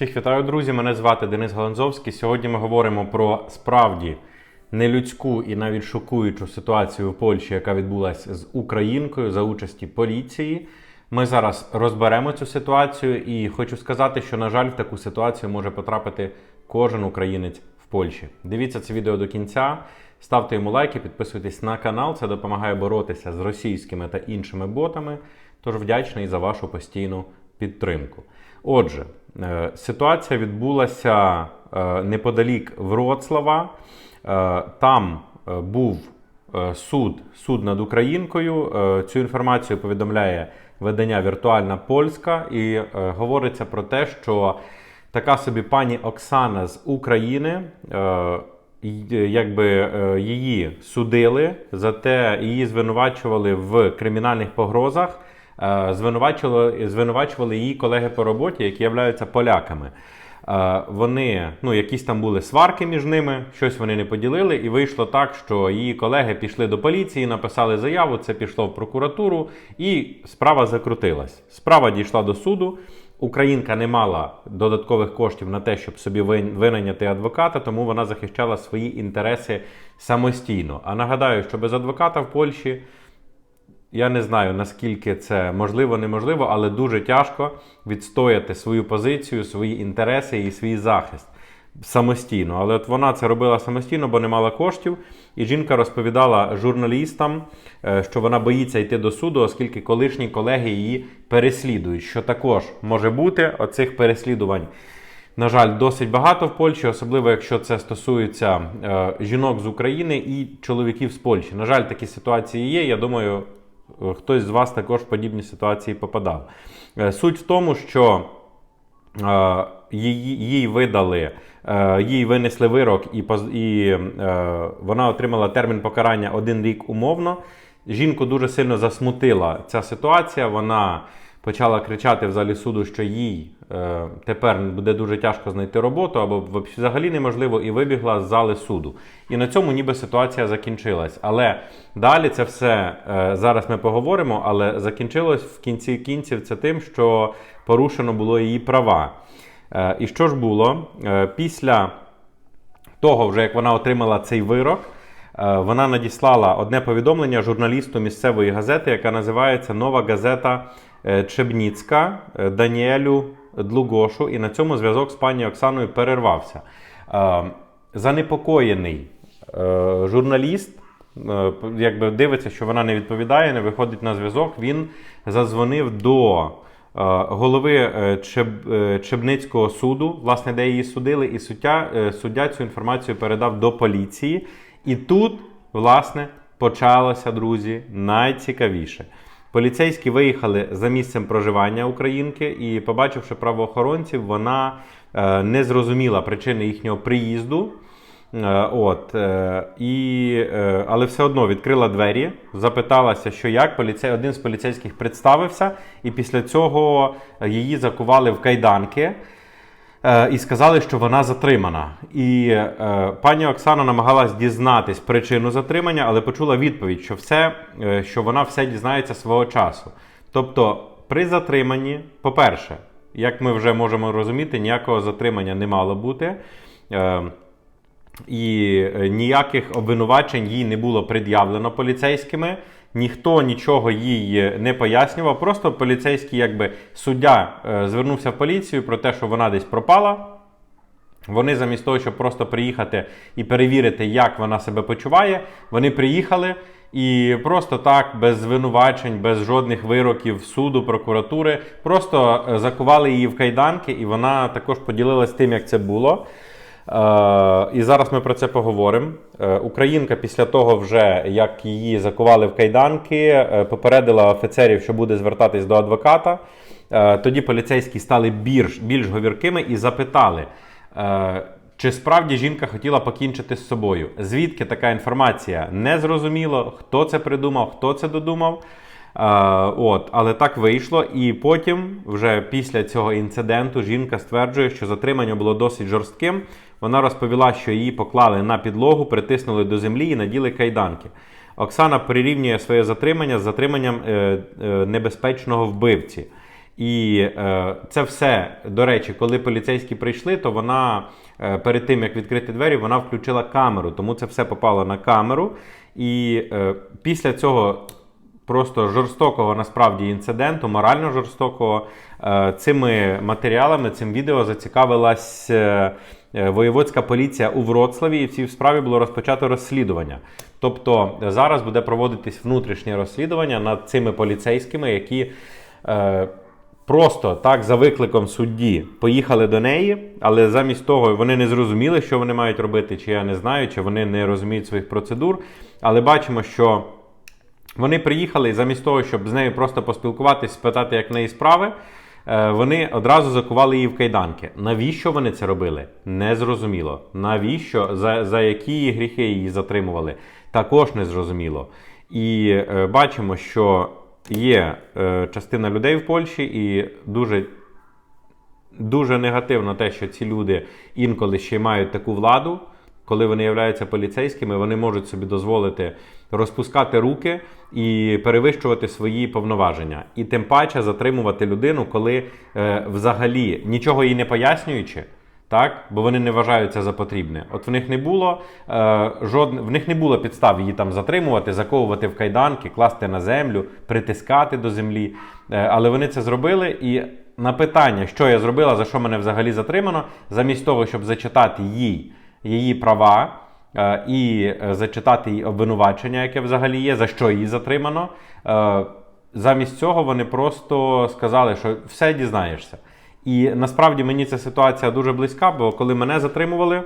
Всіх вітаю, друзі! Мене звати Денис Галанзовський. Сьогодні ми говоримо про справді нелюдську і навіть шокуючу ситуацію в Польщі, яка відбулася з українкою за участі поліції. Ми зараз розберемо цю ситуацію і хочу сказати, що, на жаль, в таку ситуацію може потрапити кожен українець в Польщі. Дивіться це відео до кінця, ставте йому лайки, підписуйтесь на канал. Це допомагає боротися з російськими та іншими ботами. Тож вдячний за вашу постійну підтримку. Отже, ситуація відбулася е, неподалік Вроцлава. Е, Там е, був е, суд, суд над українкою. Е, Цю інформацію повідомляє видання Віртуальна Польська і е, говориться про те, що така собі пані Оксана з України. е, Якби е, її судили, зате її звинувачували в кримінальних погрозах, е, звинувачували, звинувачували її колеги по роботі, які являються поляками. Е, Вони, ну, якісь там були сварки між ними, щось вони не поділили, і вийшло так, що її колеги пішли до поліції, написали заяву, це пішло в прокуратуру, і справа закрутилась. Справа дійшла до суду. Українка не мала додаткових коштів на те, щоб собі вин- винайняти адвоката, тому вона захищала свої інтереси самостійно. А нагадаю, що без адвоката в Польщі я не знаю наскільки це можливо, неможливо, але дуже тяжко відстояти свою позицію, свої інтереси і свій захист самостійно. Але от вона це робила самостійно, бо не мала коштів. І жінка розповідала журналістам, е, що вона боїться йти до суду, оскільки колишні колеги її переслідують. Що також може бути оцих переслідувань. На жаль, досить багато в Польщі, особливо якщо це стосується е, жінок з України і чоловіків з Польщі. На жаль, такі ситуації є. Я думаю, хтось з вас також в подібні ситуації попадав. Е, суть в тому, що е, її, їй видали, е, їй винесли вирок, і, і е, вона отримала термін покарання один рік умовно. Жінку дуже сильно засмутила ця ситуація. Вона почала кричати в залі суду, що їй е, тепер буде дуже тяжко знайти роботу або взагалі неможливо, і вибігла з зали суду. І на цьому ніби ситуація закінчилась. Але далі це все е, зараз ми поговоримо, але закінчилось в кінці кінців це тим, що порушено було її права. Е, і що ж було? Е, після того, вже як вона отримала цей вирок, е, вона надіслала одне повідомлення журналісту місцевої газети, яка називається Нова газета е, Чебніцька е, Даніелю Длугошу. І на цьому зв'язок з пані Оксаною перервався. Е, Занепокоєний е, журналіст. е, Якби дивиться, що вона не відповідає, не виходить на зв'язок. Він задзвонив до голови Чеб, Чебницького суду, власне, де її судили, і суддя, суддя цю інформацію передав до поліції. І тут, власне, почалося, друзі, найцікавіше. Поліцейські виїхали за місцем проживання українки, і, побачивши правоохоронців, вона е, не зрозуміла причини їхнього приїзду. Е, От, е, і, але все одно відкрила двері, запиталася, що як. Поліцей, один з поліцейських представився, і після цього її закували в кайданки. Е, І сказали, що вона затримана. І е, пані Оксана намагалась дізнатись причину затримання, але почула відповідь, що все, е, що вона все дізнається свого часу. Тобто, при затриманні, по-перше, як ми вже можемо розуміти, ніякого затримання не мало бути. І ніяких обвинувачень їй не було пред'явлено поліцейськими. Ніхто нічого їй е, не пояснював. Просто поліцейський, якби суддя е, звернувся в поліцію про те, що вона десь пропала. Вони замість того, щоб просто приїхати і перевірити, як вона себе почуває, вони приїхали і просто так, без звинувачень, без жодних вироків суду, прокуратури, просто е, закували її в кайданки, і вона також поділилась тим, як це було. Е, і зараз ми про це поговоримо. Е, Українка після того, вже як її закували в кайданки, е, попередила офіцерів, що буде звертатись до адвоката. Тоді поліцейські стали більш, більш говіркими і запитали, чи справді жінка хотіла покінчити з собою. Звідки така інформація? Не зрозуміло, хто це придумав, хто це додумав. От, але так вийшло. І потім, вже після цього інциденту, жінка стверджує, що затримання було досить жорстким. Вона розповіла, що її поклали на підлогу, притиснули до землі і наділи кайданки. Оксана прирівнює своє затримання з затриманням е, е, небезпечного вбивці. І е, це все, до речі, коли поліцейські прийшли, то вона е, перед тим як відкрити двері, вона включила камеру, тому це все попало на камеру. І е, після цього просто жорстокого насправді інциденту, морально жорстокого, е, цими матеріалами, цим відео зацікавилась е, е, воєводська поліція у Вроцлаві, і в цій справі було розпочато розслідування. Тобто зараз буде проводитись внутрішнє розслідування над цими поліцейськими, які. Просто так за викликом судді поїхали до неї, але замість того вони не зрозуміли, що вони мають робити, чи я не знаю, чи вони не розуміють своїх процедур. Але бачимо, що вони приїхали замість того, щоб з нею просто поспілкуватись, спитати, як в неї справи, е, вони одразу закували її в кайданки. Навіщо вони це робили? Незрозуміло. Навіщо, за, за які гріхи її затримували? Також незрозуміло. І е, бачимо, що є е, частина людей в Польщі, і дуже дуже негативно те, що ці люди інколи ще мають таку владу, коли вони являються поліцейськими, вони можуть собі дозволити розпускати руки і перевищувати свої повноваження. І тим паче затримувати людину, коли е, взагалі нічого їй не пояснюючи. Так, бо вони не вважають це за потрібне. От в них не було е, жодне, в них не було підстав її там затримувати, заковувати в кайданки, класти на землю, притискати до землі. Е, але вони це зробили. І на питання, що я зробила, за що мене взагалі затримано, замість того, щоб зачитати їй її права і е, зачитати їй обвинувачення, яке взагалі є, за що її затримано. Е, замість цього вони просто сказали, що все дізнаєшся. І насправді мені ця ситуація дуже близька, бо коли мене затримували,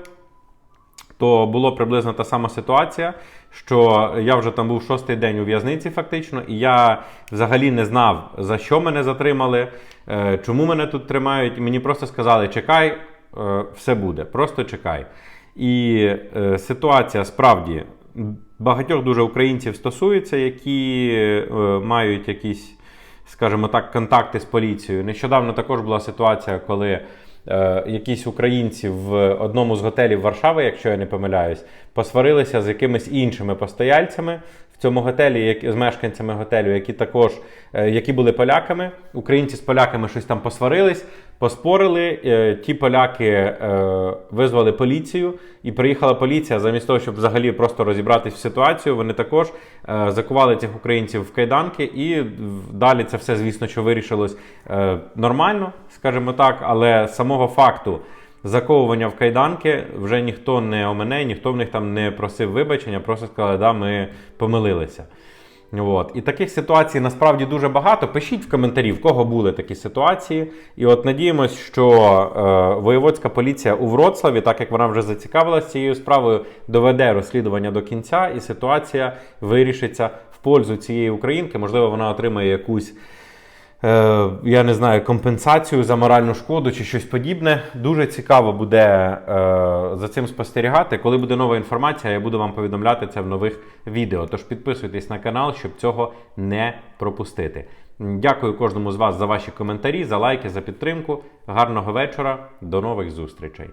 то було приблизно та сама ситуація, що я вже там був шостий день у в'язниці, фактично, і я взагалі не знав, за що мене затримали, е, чому мене тут тримають. Мені просто сказали: чекай, е, все буде, просто чекай. І е, ситуація справді багатьох дуже українців стосується, які е, мають якісь скажімо так, контакти з поліцією. Нещодавно також була ситуація, коли е, якісь українці в одному з готелів Варшави, якщо я не помиляюсь, посварилися з якимись іншими постояльцями в цьому готелі, як, з мешканцями готелю, які також е, які були поляками. Українці з поляками щось там посварились, поспорили. Е, ті поляки е, визвали поліцію, і приїхала поліція замість того, щоб взагалі просто розібратись в ситуацію. Вони також е, закували цих українців в кайданки, і далі це все, звісно, що вирішилось нормально, скажімо так, але самого факту. Заковування в кайданки вже ніхто не омене, ніхто в них там не просив вибачення, просто сказали, да, ми помилилися. От. І таких ситуацій насправді дуже багато. Пишіть в коментарі, в кого були такі ситуації. І от надіємось, що е, воєводська поліція у Вроцлаві, так як вона вже зацікавилася цією справою, доведе розслідування до кінця, і ситуація вирішиться в пользу цієї українки. Можливо, вона отримає якусь. Е, я не знаю, компенсацію за моральну шкоду чи щось подібне. Дуже цікаво буде е, за цим спостерігати. Коли буде нова інформація, я буду вам повідомляти це в нових відео. Тож підписуйтесь на канал, щоб цього не пропустити. Дякую кожному з вас за ваші коментарі, за лайки, за підтримку. Гарного вечора, до нових зустрічей.